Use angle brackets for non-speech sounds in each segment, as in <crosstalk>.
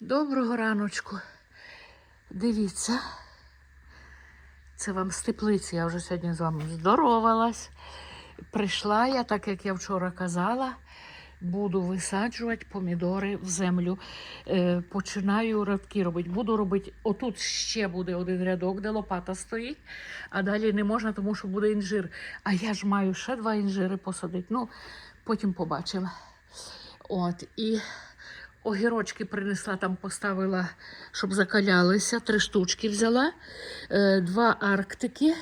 Доброго раночку. Дивіться. Це вам з теплиці. Я вже сьогодні з вами здоровалась. Прийшла я, так як я вчора казала, буду висаджувати помідори в землю. Е, починаю радки робити. Буду робити. Отут ще буде один рядок, де лопата стоїть, а далі не можна, тому що буде інжир. А я ж маю ще два інжири посадити. Ну, потім побачимо. От, і огірочки принесла, там поставила, щоб закалялися. Три штучки взяла, е, два арктики.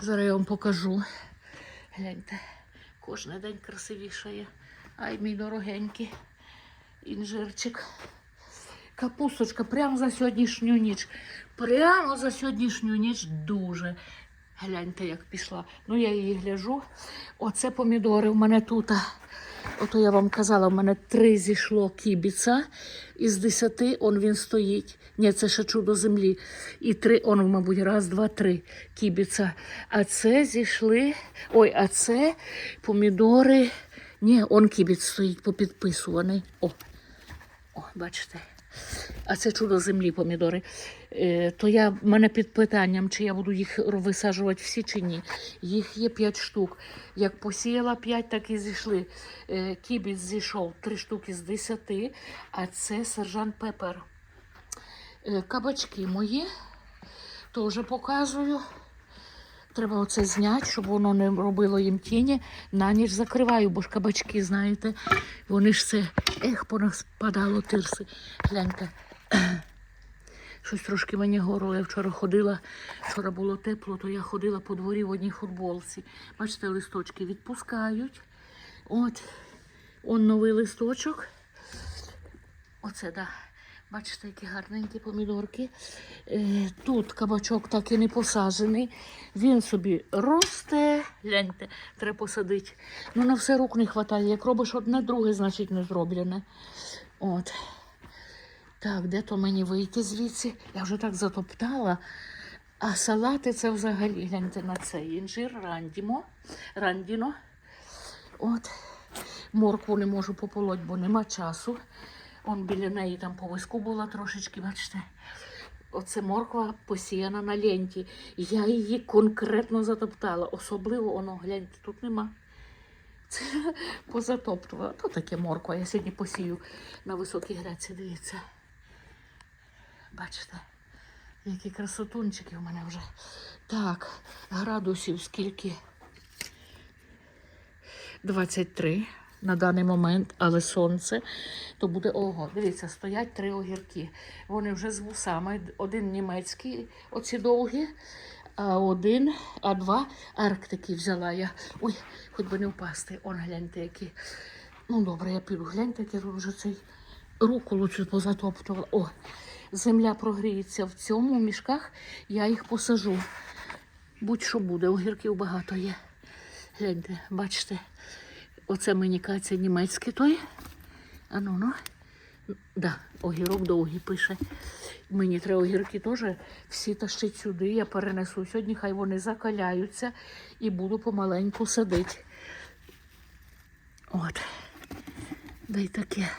Зараз я вам покажу. Гляньте, кожен день красивішає. Ай, мій дорогенький інжирчик. Капусточка прямо за сьогоднішню ніч. Прямо за сьогоднішню ніч дуже. Гляньте, як пішла. Ну, я її гляжу. Оце помідори в мене тут. Ото я вам казала, в мене три зійшло кібіца. Із десяти он він стоїть. Ні, це ще чудо землі. І три, он, мабуть, раз, два, три кібіца. А це зійшли. Ой, а це помідори. Ні, он кібіць стоїть попідписуваний. О, о, бачите. А це чудо землі помідори. Е, то я мене під питанням, чи я буду їх висаджувати всі чи ні. Їх є 5 штук. Як посіяла 5, так і зійшли. Е, кібіць зійшов 3 штуки з 10, а це сержант Пепер. Е, кабачки мої теж показую. Треба оце зняти, щоб воно не робило їм тіні. На ніч закриваю, бо ж кабачки, знаєте, вони ж це, ех, по нас падало тирси. Гляньте. <clears throat> Щось трошки мені горло. Я вчора ходила, вчора було тепло, то я ходила по дворі в одній футболці. Бачите, листочки відпускають. От, он новий листочок. Оце, да. Бачите, які гарненькі помідорки. Е, тут кабачок так і не посаджений. Він собі росте. Гляньте, треба посадити. Ну, на все рук не вистачає. Як робиш одне, друге, значить не зроблене. От. Так, де то мені вийти звідси? Я вже так затоптала. А салати це взагалі, гляньте на це. Інжир, рандімо, рандіно. От. Моркву не можу пополоть, бо нема часу. Он біля неї там по виску була трошечки, бачите. Оце морква посіяна на ленті. Я її конкретно затоптала. Особливо воно, гляньте, тут нема. Це <laughs> позатоптувала. То таке морква. Я сьогодні посію на високій греці, дивіться. Бачите, які красотунчики в мене вже. Так, градусів скільки? 23 на даний момент, але сонце, то буде ого. Дивіться, стоять три огірки. Вони вже з вусами. Один німецький, оці довгі, а один, а два арктики взяла я. Ой, хоч би не впасти. Он гляньте, які. Ну добре, я піду. Гляньте, я вже цей руку лучше позатоптувала. О, земля прогріється в цьому в мішках, я їх посажу. Будь-що буде, огірків багато є. Гляньте, бачите, оце мені каця німецький той. А ну, ну. Да, огірок довгий пише. Мені треба огірки теж всі тащить сюди. Я перенесу сьогодні, хай вони закаляються і буду помаленьку садити. От. Да таке.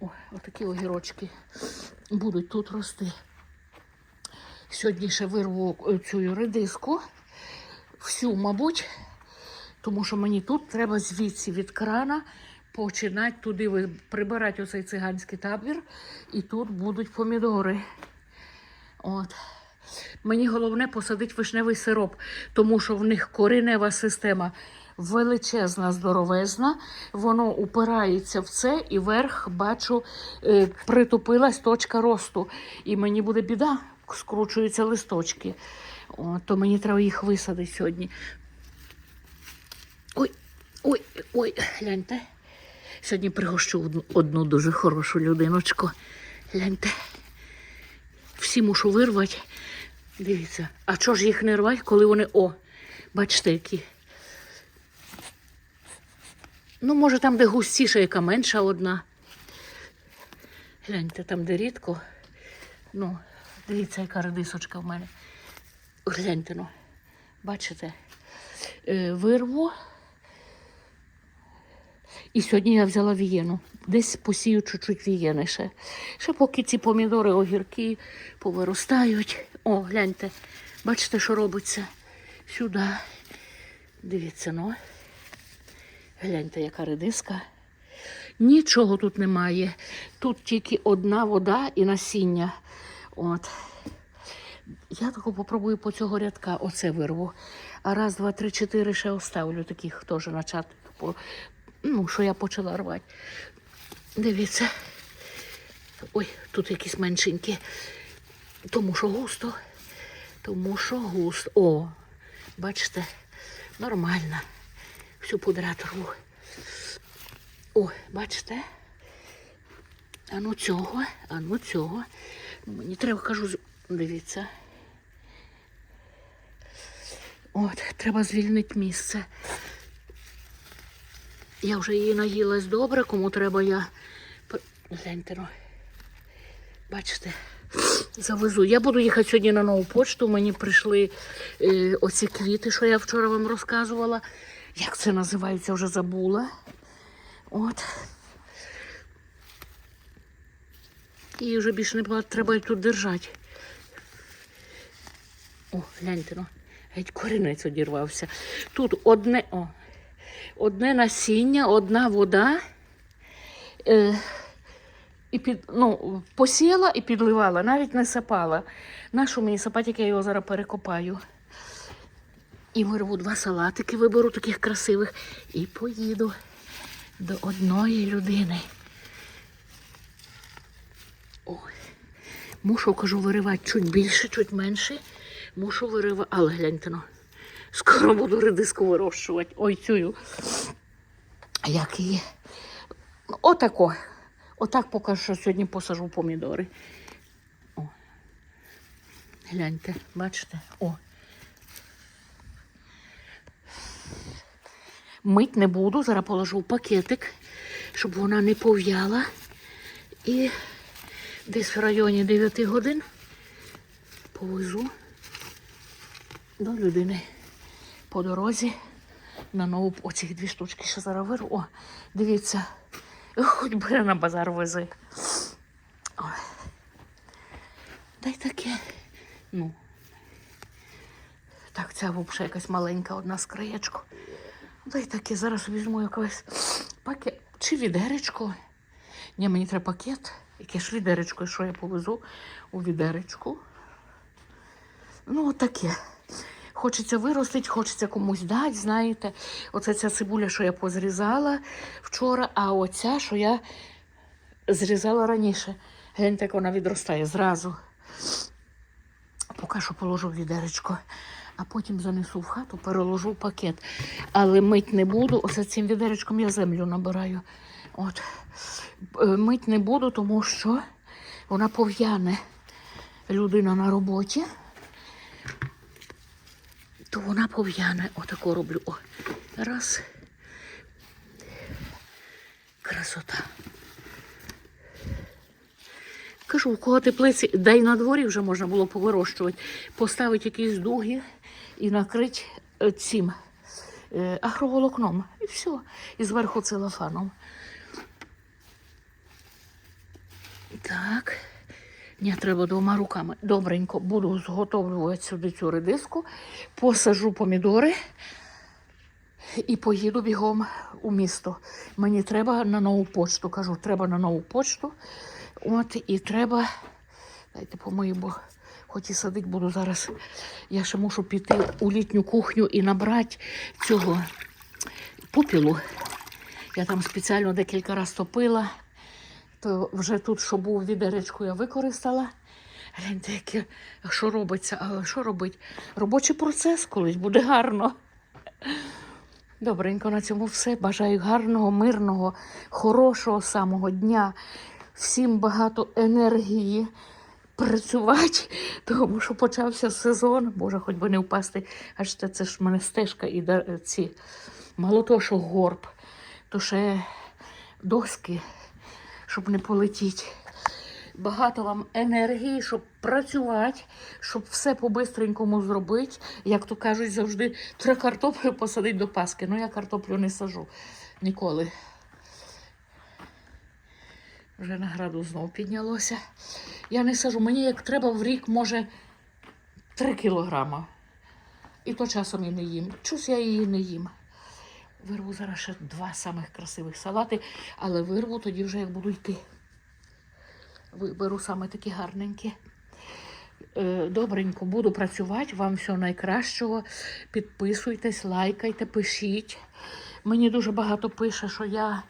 О, отакі огірочки будуть тут рости. Сьогодні ще вирву цю редиску, всю, мабуть, тому що мені тут треба звідси від крана починати туди прибирати оцей циганський табір, і тут будуть помідори. От. Мені головне посадити вишневий сироп, тому що в них коренева система величезна, здоровезна. Воно упирається в це, і верх, бачу, е, притупилась точка росту. І мені буде біда, скручуються листочки. О, то мені треба їх висадити сьогодні. Ой, ой, гляньте. Сьогодні пригощу одну дуже хорошу людиночку. Гляньте. Всі мушу вирвати. Дивіться, а чого ж їх не рвати, коли вони. О, бачите, які. Ну, може, там, де густіша, яка менша одна. Гляньте, там, де рідко. Ну, дивіться, яка редисочка в мене. Гляньте, ну. Бачите? Е, вирву. І сьогодні я взяла вієну. Десь посію чуть-чуть вієни ще. Ще поки ці помідори, огірки повиростають. О, гляньте, бачите, що робиться? Сюди. Дивіться, ну. Гляньте, яка редиска. Нічого тут немає. Тут тільки одна вода і насіння. От. Я таку попробую по цього рядка оце вирву. А раз, два, три, чотири ще оставлю таких теж начати. По, ну, що я почала рвати. Дивіться. Ой, тут якісь меншенькі. Тому що густо. Тому що густо. О, бачите, нормально. Всю подряд рву. О, бачите? А ну цього, а ну цього. Мені треба кажу, дивіться. От, треба звільнити місце. Я вже її наїлась добре, кому треба я. Гляньте, ну. Бачите, завезу. Я буду їхати сьогодні на нову почту. Мені прийшли е, оці квіти, що я вчора вам розказувала. Як це називається, вже забула. От. І вже більше не треба тут держати. О, гляньте, ну, геть корінець одірвався. Тут одне, о, одне насіння, одна вода. Е, і під, ну, посіяла і підливала, навіть не сапала. Нашу мені сапати, я його зараз перекопаю. І вирву два салатики, виберу таких красивих і поїду до одної людини. Ой. Мушу, кажу, виривати чуть більше, чуть менше. Мушу виривати. Але гляньте ну. Скоро буду редиску вирощувати. Ой, цю. Як її? Отако. Отак поки що сьогодні посажу помідори. О. Гляньте, бачите? О. Мить не буду, зараз положу в пакетик, щоб вона не пов'яла. І десь в районі 9 годин повезу до людини по дорозі на нову оці дві штучки ще зараз вирву. О, дивіться, хоч би на базар вези. Ой. Дай таке. Ну. Так, ця взагалі якась маленька одна з. Дай таке, зараз візьму якийсь пакет. Чи відеречко. Ні, мені треба пакет. Яке ж відеречко, що я повезу у відеречку. Ну, отаке. Хочеться виростити, хочеться комусь дати, знаєте. Оце ця цибуля, що я позрізала вчора, а оця, що я зрізала раніше. Гляньте, як вона відростає зразу. Поки що положу в відеречко, а потім занесу в хату, переложу в пакет. Але мить не буду. Оце цим відеречком я землю набираю. От. Е, Мить не буду, тому що вона пов'яне. Людина на роботі, то вона пов'яне. Отако роблю. О. Раз. Красота. Кажу, у кого теплиці, да й на дворі вже можна було повирощувати, поставити якісь дуги і накрити е, цим е, агроволокном. І все. І зверху целофаном. Так. Ні, треба двома руками. Добренько буду зготовлювати сюди цю редиску, посажу помідори і поїду бігом у місто. Мені треба на нову почту. Кажу, треба на нову почту. От і треба. Дайте помию, бо хоч і садить буду зараз. Я ще мушу піти у літню кухню і набрати цього попілу. Я там спеціально декілька разів топила, то вже тут, що був відеречку, я використала. Гляньте, яке, що робиться, але що робить? Робочий процес колись буде гарно. Добренько на цьому все. Бажаю гарного, мирного, хорошого самого дня. Всім багато енергії працювати, тому що почався сезон. Боже, хоч би не впасти. Аж це, це ж в мене стежка і ці мало того, що горб, то ще доски, щоб не полетіти. Багато вам енергії, щоб працювати, щоб все по-бистренькому зробити. Як то кажуть, завжди треба картоплю посадити до Паски. Ну я картоплю не сажу ніколи. Вже на граду знов піднялося. Я не сажу, мені як треба в рік, може, 3 кілограма. І то часом і не їм. Чусь я її не їм. Вирву зараз ще два самих красивих салати, але вирву тоді вже як буду йти. Виберу саме такі гарненькі. Е, Добренько, буду працювати. Вам всього найкращого. Підписуйтесь, лайкайте, пишіть. Мені дуже багато пише, що я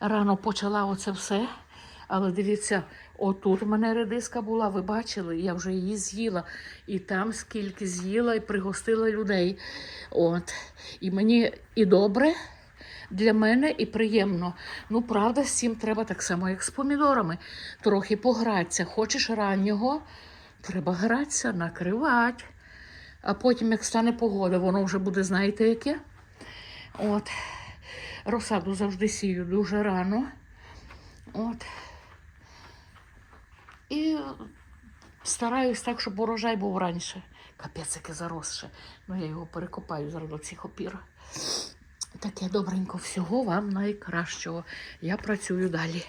рано почала оце все. Але дивіться, отут у мене редиска була, ви бачили, я вже її з'їла. І там скільки з'їла і пригостила людей. От. І мені і добре для мене, і приємно. Ну, правда, з цим треба так само, як з помідорами. Трохи погратися. Хочеш раннього, треба гратися, накривати. А потім, як стане погода, воно вже буде, знаєте, яке? От. Розсаду завжди сію дуже рано. От. І стараюсь так, щоб урожай був раніше. Капець, який заросше. Ну, я його перекопаю зараз до цих опір. Таке добренько всього вам найкращого. Я працюю далі.